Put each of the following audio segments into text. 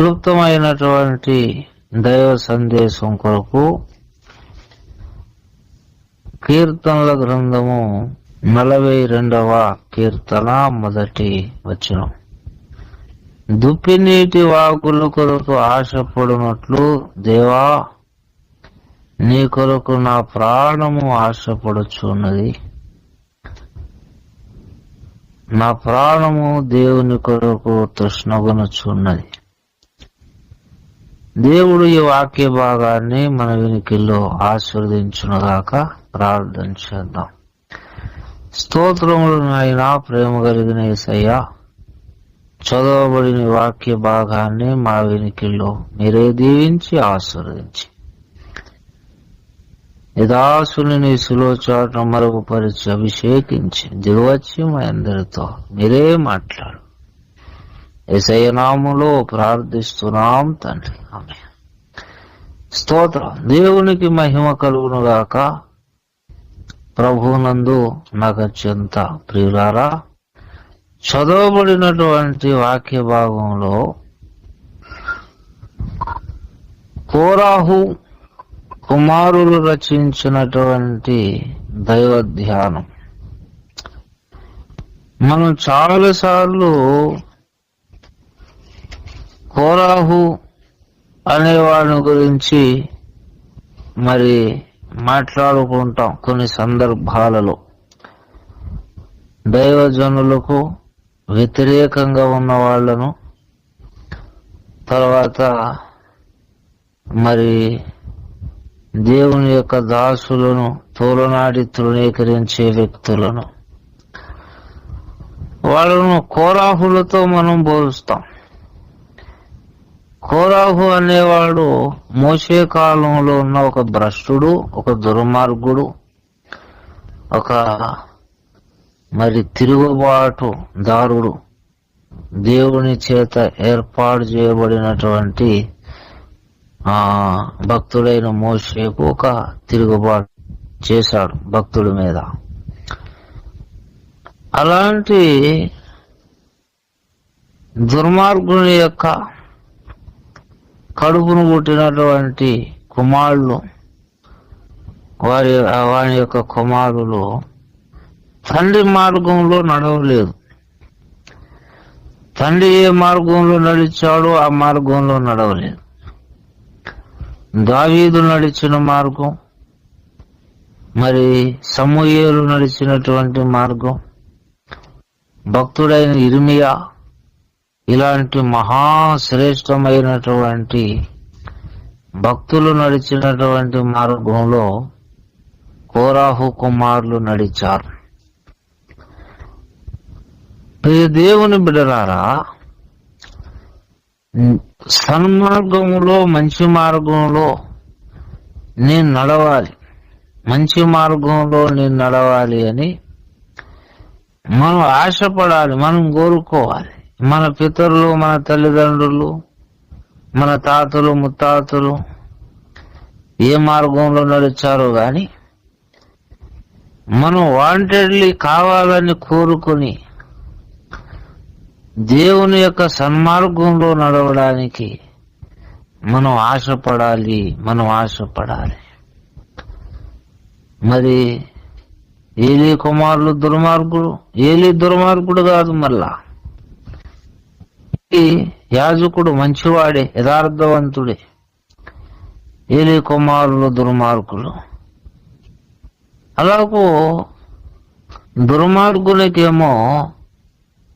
క్లుప్తమైనటువంటి దైవ సందేశం కొరకు కీర్తనల గ్రంథము నలభై రెండవ కీర్తన మొదటి వచనం. దుప్పినీటి వాకుల కొరకు ఆశపడినట్లు దేవా నీ కొరకు నా ప్రాణము ఆశపడుచున్నది. నా ప్రాణము దేవుని కొరకు తృష్ణగునచున్నది. దేవుడు ఈ వాక్య భాగాన్ని మన వినికిల్లో ఆశీర్వదించునుగాక ప్రార్థన చేద్దాం. స్తోత్రములు నాయన ప్రేమ కలిగిన ఏసయ్య చదవబడిన వాక్య భాగాన్ని మా వెనికిల్లో మీరే దీవించి ఆశీర్వదించి. యదాసుని నీ సులోచాటను మరుగుపరిచి అభిషేకించి దిగవచ్చి మా అందరితో మీరే మాట్లాడు. ఎసయనాములో ప్రార్థిస్తున్నాం తండ్రి. ఆమె స్తోత్రం. దేవునికి మహిమ కలుగును గాక ప్రభునందు నాకు అత్యంత ప్రియులారా చదవబడినటువంటి వాక్య భాగంలో కోరాహు కుమారులు రచించినటువంటి దైవ ధ్యానం మనం చాలాసార్లు కోరాహు అనేవాడిని గురించి మరి మాట్లాడుకుంటాం కొన్ని సందర్భాలలో. దైవజనులకు వ్యతిరేకంగా ఉన్న వాళ్ళను తర్వాత మరి దేవుని యొక్క దాసులను తోలనాడి తృణీకరించే వ్యక్తులను. వాళ్ళను కోరాహులతో మనం పోలుస్తాం కోరాహు అనేవాడు మోసే కాలంలో ఉన్న ఒక భ్రష్టుడు ఒక దుర్మార్గుడు ఒక మరి తిరుగుబాటు దారుడు. దేవుని చేత ఏర్పాటు చేయబడినటువంటి ఆ భక్తుడైన మోసేకు ఒక తిరుగుబాటు చేశాడు భక్తుడి మీద. అలాంటి దుర్మార్గుని యొక్క కడుపును పుట్టినటువంటి కుమారులు వారి వారి యొక్క కుమారులు తండ్రి మార్గంలో నడవలేదు. తండ్రి ఏ మార్గంలో నడిచాడో ఆ మార్గంలో నడవలేదు. దావీదు నడిచిన మార్గం మరి సమూహలు నడిచినటువంటి మార్గం భక్తుడైన ఇర్మియా ఇలాంటి మహాశ్రేష్టమైనటువంటి భక్తులు నడిచినటువంటి మార్గంలో కోరాహు కుమారులు నడిచారు. దేవుని బిడలారా సన్మార్గంలో మంచి మార్గంలో నేను నడవాలి మంచి మార్గంలో నేను నడవాలి అని మనం ఆశపడాలి మనం కోరుకోవాలి. మన పితరులు మన తల్లిదండ్రులు మన తాతలు ముత్తాతలు ఏ మార్గంలో నడిచారో గాని మనం వాంటెడ్లీ కావాలని కోరుకుని దేవుని యొక్క సన్మార్గంలో నడవడానికి మనం ఆశపడాలి మనం ఆశపడాలి. మరి ఏలి కుమారులు దుర్మార్గుడు ఏలి దుర్మార్గుడు కాదు మళ్ళా. యాజకుడు మంచివాడే యథార్థవంతుడే. ఏలి కుమారులు దుర్మార్గులు. అలాగూ దుర్మార్గునికేమో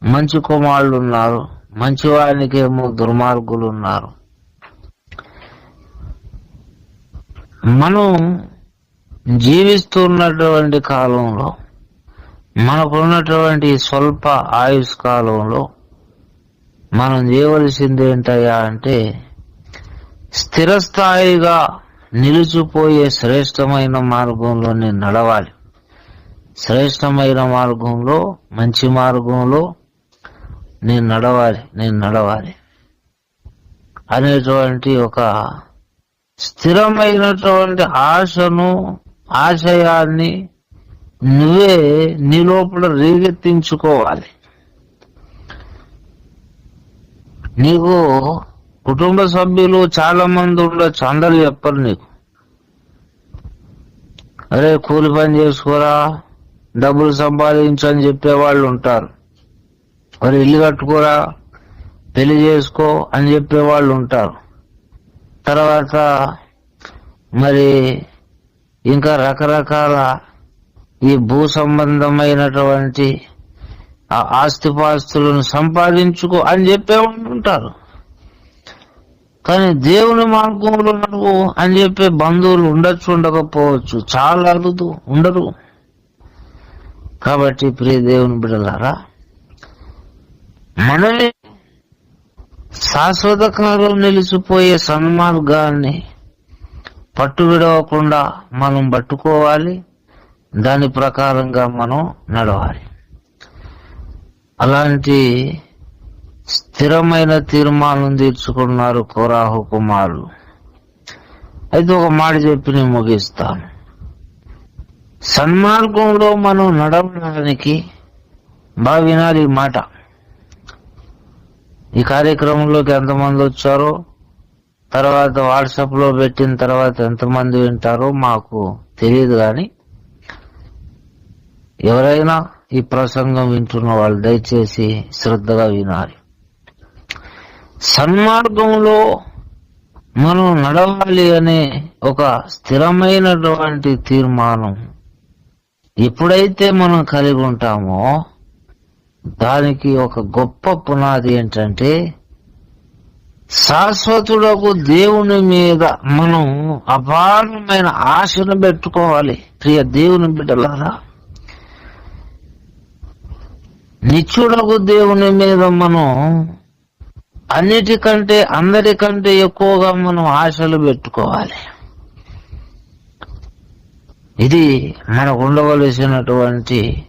మంచి కుమారులు ఉన్నారు మంచివాడికేమో దుర్మార్గులు ఉన్నారు మనం జీవిస్తున్నటువంటి కాలంలో మనకున్నటువంటి స్వల్ప ఆయుష్ కాలంలో మనం చేయవలసింది ఏంటయ్యా అంటే స్థిరస్థాయిగా నిలిచిపోయే శ్రేష్టమైన మార్గంలో నేను నడవాలి. శ్రేష్టమైన మార్గంలో మంచి మార్గంలో నేను నడవాలి నేను నడవాలి అనేటువంటి ఒక స్థిరమైనటువంటి ఆశను ఆశయాన్ని నువ్వే నీ లోపల రేగెత్తించుకోవాలి నీకు కుటుంబ సభ్యులు చాలా మంది ఉండొచ్చు అందరు చెప్పరు నీకు. అరే కూలి పని చేసుకోరా డబ్బులు సంపాదించు అని చెప్పే వాళ్ళు ఉంటారు. మరి ఇల్లు కట్టుకోరా పెళ్ళి చేసుకో అని చెప్పే వాళ్ళు ఉంటారు. తర్వాత మరి ఇంకా రకరకాల ఈ భూ సంబంధమైనటువంటి ఆ ఆస్తిపాస్తులను సంపాదించుకో అని చెప్పేవాళ్ళు ఉంటారు. కానీ దేవుని మార్గంలో నడువు అని చెప్పే బంధువులు ఉండొచ్చు ఉండకపోవచ్చు చాలా అరుదు ఉండరు. కాబట్టి ప్రియ దేవుని బిడలారా మనమే శాశ్వత కాలం నిలిచిపోయే సన్మార్గాన్ని పట్టు విడవకుండా మనం పట్టుకోవాలి. దాని ప్రకారంగా మనం నడవాలి. అలాంటి స్థిరమైన తీర్మానం తీర్చుకున్నారు కోరాహు కుమారులు. అయితే ఒక మాట చెప్పి నేను ముగిస్తాను. సన్మార్గంలో మనం నడవడానికి బాగా వినాలి ఈ మాట. ఈ కార్యక్రమంలోకి ఎంతమంది వచ్చారో తర్వాత వాట్సాప్లో పెట్టిన తర్వాత ఎంతమంది వింటారో మాకు తెలియదు కానీ ఎవరైనా ఈ ప్రసంగం వింటున్న వాళ్ళు దయచేసి శ్రద్ధగా వినాలి. సన్మార్గంలో మనం నడవాలి అనే ఒక స్థిరమైనటువంటి తీర్మానం ఎప్పుడైతే మనం కలిగి ఉంటామో దానికి ఒక గొప్ప పునాది ఏంటంటే శాశ్వతుడకు దేవుని మీద మనం అపారమైన ఆశను పెట్టుకోవాలి. ప్రియ దేవుని బిడ్డలారా నిత్యుడకు దేవుని మీద మనం అన్నిటికంటే అందరికంటే ఎక్కువగా మనం ఆశలు పెట్టుకోవాలి. ఇది మనకు ఉండవలసినటువంటి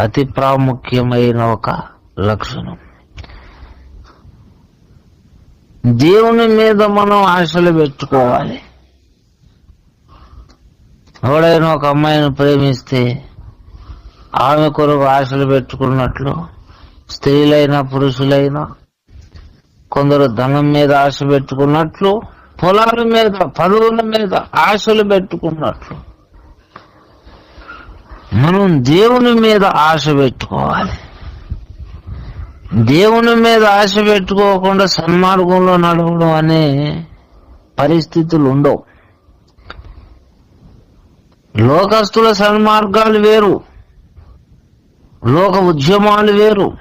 అతి ప్రాముఖ్యమైన ఒక లక్షణం. దేవుని మీద మనం ఆశలు పెట్టుకోవాలి. ఎవడైనా ఒక అమ్మాయిని ప్రేమిస్తే ఆమె కొరకు ఆశలు పెట్టుకున్నట్లు స్త్రీలైనా పురుషులైనా కొందరు ధనం మీద ఆశ పెట్టుకున్నట్లు పొలాల మీద పదవుల మీద ఆశలు పెట్టుకున్నట్లు. మనం దేవుని మీద ఆశ పెట్టుకోవాలి. దేవుని మీద ఆశ పెట్టుకోకుండా సన్మార్గంలో నడవడం అనే పరిస్థితులు ఉండవు. లోకస్తుల సన్మార్గాలు వేరు. లోక ఉద్యమాలు వేరు.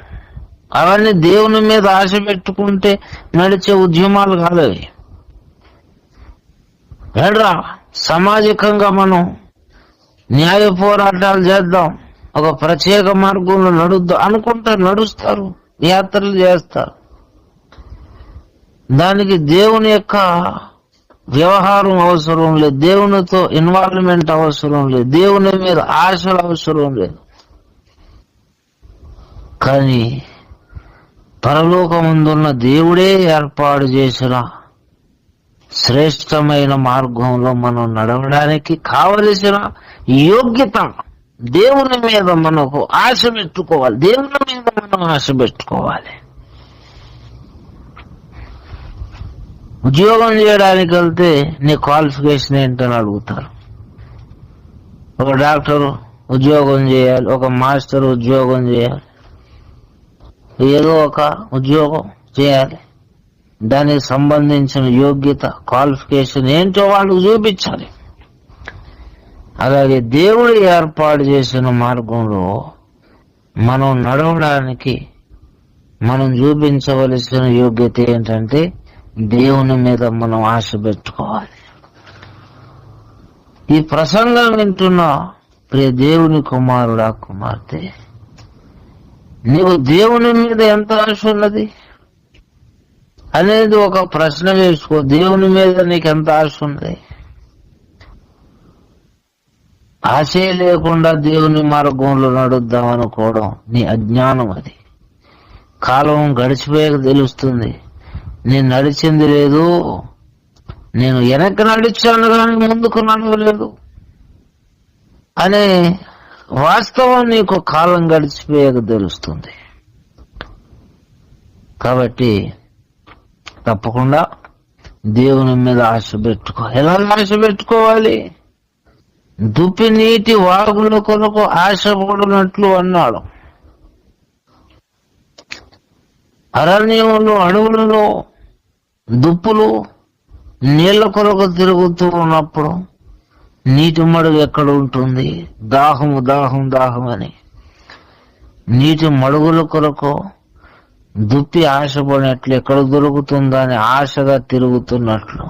అవన్నీ దేవుని మీద ఆశ పెట్టుకుంటే నడిచే ఉద్యమాలు కాదు అవి. ఏడ్రా సామాజికంగా మనం న్యాయ పోరాటాలు చేద్దాం. ఒక ప్రత్యేక మార్గంలో నడుద్దాం అనుకుంటారు నడుస్తారు యాత్రలు చేస్తారు. దానికి దేవుని యొక్క వ్యవహారం అవసరం లేదు దేవునితో ఇన్వాల్వ్మెంట్ అవసరం లేదు దేవుని మీద ఆశలు అవసరం లేదు. కానీ పరలోకముందున్న దేవుడే ఏర్పాటు చేసిన శ్రేష్టమైన మార్గంలో మనం నడవడానికి కావలసిన యోగ్యత దేవుని మీద మనకు ఆశ పెట్టుకోవాలి. దేవుని మీద మనం ఆశ పెట్టుకోవాలి. ఉద్యోగం చేయడానికి వెళ్తే నీ క్వాలిఫికేషన్ ఏంటని అడుగుతారు. ఒక డాక్టర్ ఉద్యోగం చేయాలి ఒక మాస్టర్ ఉద్యోగం చేయాలి. ఏదో ఒక ఉద్యోగం చేయాలి. దానికి సంబంధించిన యోగ్యత క్వాలిఫికేషన్ ఏంటో వాళ్ళకు చూపించాలి. అలాగే దేవుడు ఏర్పాటు చేసిన మార్గంలో మనం నడవడానికి మనం చూపించవలసిన యోగ్యత ఏంటంటే దేవుని మీద మనం ఆశ పెట్టుకోవాలి. ఈ ప్రసంగం వింటున్న ప్రియ దేవుని కుమారుడా కుమార్తె నీవు దేవుని మీద ఎంత ఆశ ఉన్నది? అనేది ఒక ప్రశ్న వేసుకో. దేవుని మీద నీకు ఎంత ఆశ ఉంది ఆశే లేకుండా దేవుని మార్గంలో నడుద్దాం అనుకోవడం నీ అజ్ఞానం అది. కాలం గడిచిపోయాక తెలుస్తుంది. నేను నడిచింది లేదు. నేను వెనక్కి నడిచాను కానీ ముందుకు నడవలేదు. అనే వాస్తవం నీకు కాలం గడిచిపోయాక తెలుస్తుంది. కాబట్టి తప్పకుండా దేవుని మీద ఆశ పెట్టుకో. ఎలా ఆశ పెట్టుకోవాలి? దుప్పి నీటి వాగుల కొరకు ఆశపడినట్లు అన్నాడు. అరణ్యంలో అడవులలో దుప్పులు నీళ్ళ కొరకు తిరుగుతూ ఉన్నప్పుడు నీటి మడుగు ఎక్కడ ఉంటుంది? దాహము దాహం దాహం అని. నీటి మడుగుల కొరకు దుప్పి ఆశపడినట్లు ఎక్కడ దొరుకుతుందా అని ఆశగా తిరుగుతున్నట్లు.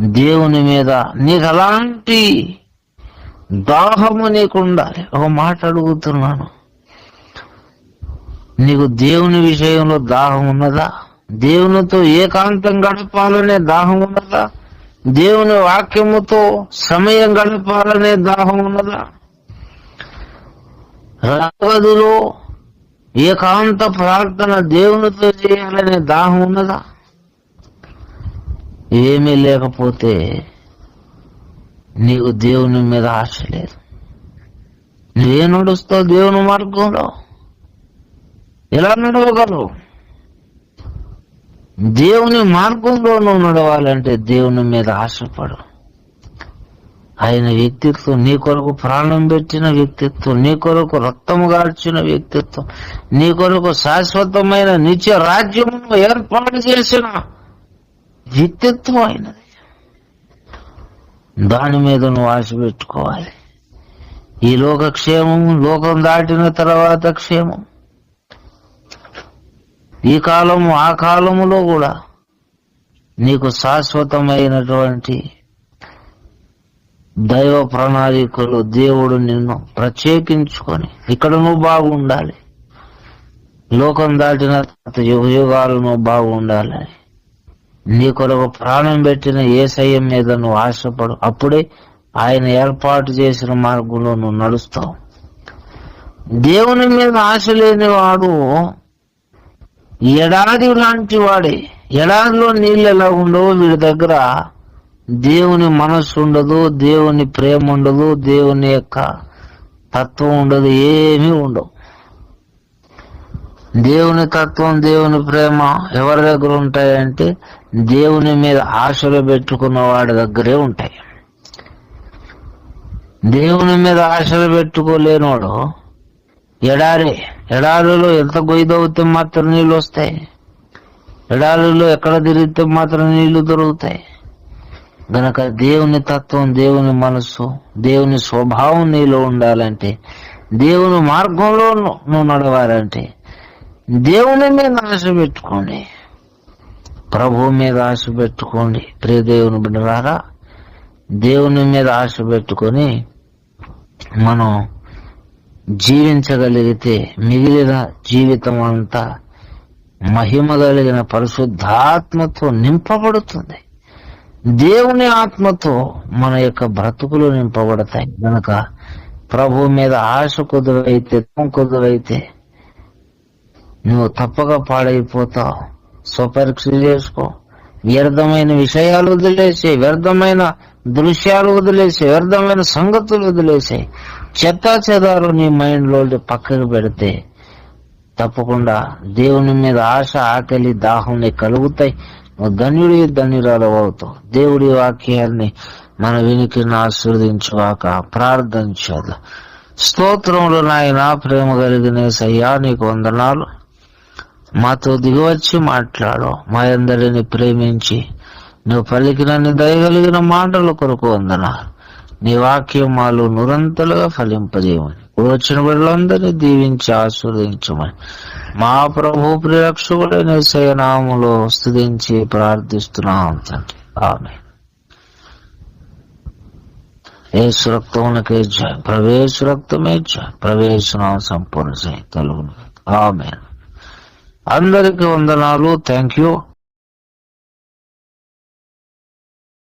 దేవుని మీద నీకు అలాంటి దాహము నీకు ఉండాలి ఒక మాట అడుగుతున్నాను. నీకు దేవుని విషయంలో దాహం ఉన్నదా? దేవునితో ఏకాంతం గడపాలనే దాహం ఉన్నదా? దేవుని వాక్యముతో సమయం గడపాలనే దాహం ఉన్నదా? రాగదిలో ఏకాంత ప్రార్థన దేవునితో చేయాలనే దాహం ఉన్నదా? ఏమీ లేకపోతే నీకు దేవుని మీద ఆశ లేదు. నువ్వే నడుస్తావు దేవుని మార్గంలో? ఎలా నడవగలవు? దేవుని మార్గంలో నువ్వు నడవాలంటే దేవుని మీద ఆశపడు. ఆయన వ్యక్తిత్వం నీ కొరకు ప్రాణం పెట్టిన వ్యక్తిత్వం నీ కొరకు రక్తము గాడ్చిన వ్యక్తిత్వం నీ కొరకు శాశ్వతమైన నిత్య రాజ్యమును ఏర్పాటు చేసిన వ్యక్తిత్వం అయినది దాని మీద నువ్వు ఆశ పెట్టుకోవాలి. ఈ లోక క్షేమం లోకం దాటిన తర్వాత క్షేమం. ఈ కాలము ఆ కాలములో కూడా నీకు శాశ్వతమైనటువంటి దైవ ప్రణాళికలు దేవుడు నిన్ను ప్రత్యేకించుకొని ఇక్కడ నువ్వు బాగుండాలి. లోకం దాటిన తర్వాత యుగ యుగాలు నువ్వు బాగుండాలి. నీ కొరకు ప్రాణం పెట్టిన ఏసయ్య మీద నువ్వు ఆశపడు. అప్పుడే ఆయన ఏర్పాటు చేసిన మార్గంలో నువ్వు నడుస్తావు. దేవుని మీద ఆశ లేని వాడు ఎడారి లాంటి వాడే. ఎడారిలో నీళ్ళు ఎలా ఉండవు? వీడి దగ్గర దేవుని మనస్సు ఉండదు దేవుని ప్రేమ ఉండదు దేవుని యొక్క తత్వం ఉండదు ఏమీ ఉండవు. దేవుని తత్వం దేవుని ప్రేమ ఎవరి దగ్గర ఉంటాయంటే దేవుని మీద ఆశలు పెట్టుకున్న వాడి దగ్గరే ఉంటాయి. దేవుని మీద ఆశలు పెట్టుకోలేనివాడు ఎడారి ఎడారిలో ఎంత గొయ్యదవుతే మాత్రం నీళ్ళు వస్తాయి. ఎడారిలో ఎక్కడ తిరిగితే మాత్రం నీళ్ళు దొరుకుతాయి. గనక దేవుని తత్వం దేవుని మనస్సు దేవుని స్వభావం నీలో ఉండాలంటే దేవుని మార్గంలో నువ్వు నడవాలంటే దేవుని మీద ఆశ పెట్టుకోండి. ప్రభు మీద ఆశ పెట్టుకోండి. ప్రియ దేవుని బిడ్డలారా దేవుని మీద ఆశ పెట్టుకొని మనం జీవించగలిగితే మిగిలిన జీవితం అంతా మహిమ కలిగిన పరిశుద్ధాత్మతో నింపబడుతుంది. దేవుని ఆత్మతో మన యొక్క బ్రతుకులు నింపబడతాయి. గనక ప్రభు మీద ఆశ కుదువైతే కుదువైతే నువ్వు తప్పక పాడైపోతావు. స్వపరీక్ష చేసుకో. వ్యర్థమైన విషయాలు వదిలేసే వ్యర్థమైన దృశ్యాలు వదిలేసే వ్యర్థమైన సంగతులు వదిలేసే చెత్త చెదారు నీ మైండ్లో పక్కకు పెడితే తప్పకుండా దేవుని మీద ఆశ ఆకలి దాహం నీకు కలుగుతాయి. నువ్వు ధన్యుడి ధన్యురాలు అవుతావు. దేవుడి వాక్యాన్ని మన వినికిని ఆశీర్వదించువాక ప్రార్థించదు స్తోత్రములు నాయన ప్రేమ కలిగిన సయ్యా నీకు వందనాలు. మాతో దిగివచ్చి మాట్లాడు. మా అందరిని ప్రేమించి నువ్వు పలికినన్ని దయగలిగిన మాటల కొరకు వందనాలు. నీ వాక్యం మాలో నిరంతలుగా ఫలింపజేయమని. వచ్చిన బిడ్డలందరినీ దీవించి ఆస్వాదించమని మా ప్రభు ప్రియరక్షకుడైన శయనాములో స్థుతించి ప్రార్థిస్తున్నాం తండ్రి. ఆమె ఏ సురక్తమునకే జాయ్. ప్రవేశ రక్తమే జాయ్. ప్రవేశనాం సంపూర్ణ జయ. తెలుగు ఆమె అందరికి వందనాలు. Thank you